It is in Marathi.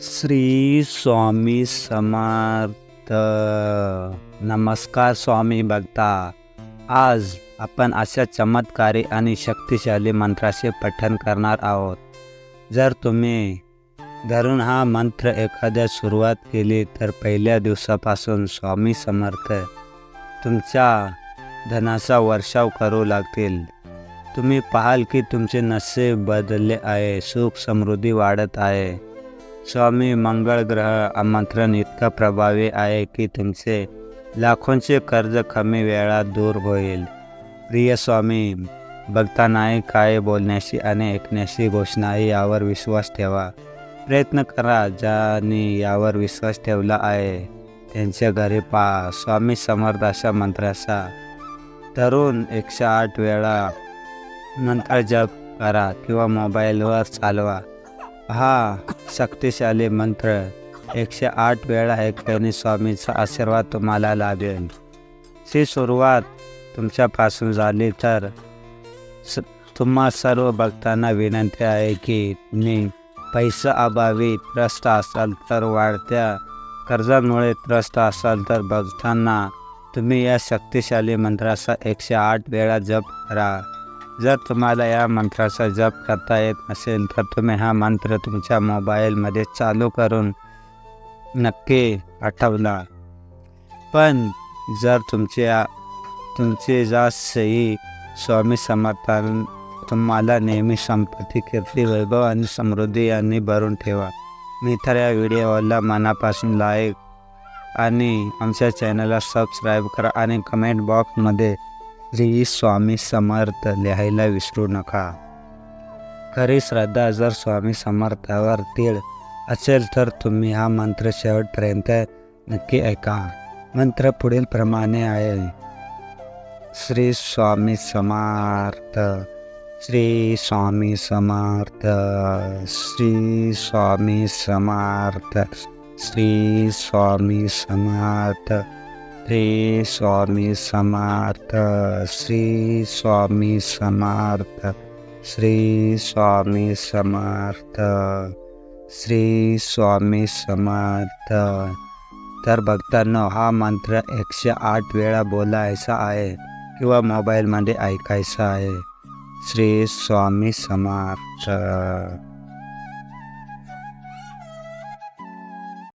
श्री स्वामी समर्थ। नमस्कार स्वामी भक्ता। आज आपण अशा चमत्कारी आणि शक्तिशाली मंत्राचे पठण करणार आहोत. जर तुम्ही धरून हा मंत्र एखाद्या सुरुवात केली तर पहिल्या दिवसापासून स्वामी समर्थ तुमच्या धनाचा वर्षाव करू लागतील. तुम्ही पाहाल की तुमचे नसे बदलले आहे सुख समृद्धी वाढत आहे. स्वामी मंगळ ग्रह आमंत्रण इतकं प्रभावी आहे की तुमचे लाखोंचे कर्ज कमी वेळात दूर होईल. प्रिय स्वामी बघतानाही काय बोलण्याशी आणि ऐकण्याशी घोषणाही यावर विश्वास ठेवा. प्रयत्न करा ज्यांनी यावर विश्वास ठेवला आहे त्यांच्या घरी पहा स्वामी समर्थ अशा मंत्राचा तरुण एकशे आठ वेळा मंत्र जप करा किंवा मोबाईलवर चालवा. हा शक्तिशाली मंत्र. एकशे आठ वेळा ऐकल्याने स्वामीचा आशीर्वाद तुम्हाला लाभेल. ही सुरुवात तुमच्यापासून झाली तर स तुम्हा सर्व भक्तांना विनंती आहे की तुम्ही पैसा अभावी त्रस्त असाल तर वाढत्या कर्जामुळे त्रस्त असाल तर भक्तांना तुम्ही या शक्तिशाली मंत्राचा एकशे आठ वेळा जप करा. जर तुम्हाला या मंत्राचा जप करता येत नसेल तर तुम्ही हा मंत्र तुमच्या मोबाईलमध्ये चालू करून नक्की आठवला. पण जर तुमच्या तुमचे जा सही स्वामी समर्थान तुम्हाला नेहमी संपत्ती कीर्ती वैभव आणि समृद्धी यांनी भरून ठेवा. मी तर या व्हिडिओला मनापासून लाईक आणि आमच्या चॅनलला सबस्क्राईब करा आणि कमेंट बॉक्समध्ये श्री स्वामी समर्थ लिहायला विसरू नका. खरी श्रद्धा जर स्वामी समर्थावर तीळ असेल तर तुम्ही हा मंत्र शेवटपर्यंत नक्की ऐका. मंत्र पुढील प्रमाणे आहे. श्री स्वामी समर्थ श्री स्वामी समर्थ श्री स्वामी समर्थ श्री स्वामी समर्थ. श्री स्वामी समर्थ श्री स्वामी समर्थ श्री स्वामी समर्थ श्री स्वामी समर्थ तर भक्तांनो हा मंत्र एकशे आठ वेळा बोलायचा आहे किंवा मोबाईलमध्ये ऐकायचा आहे. श्री स्वामी समर्थ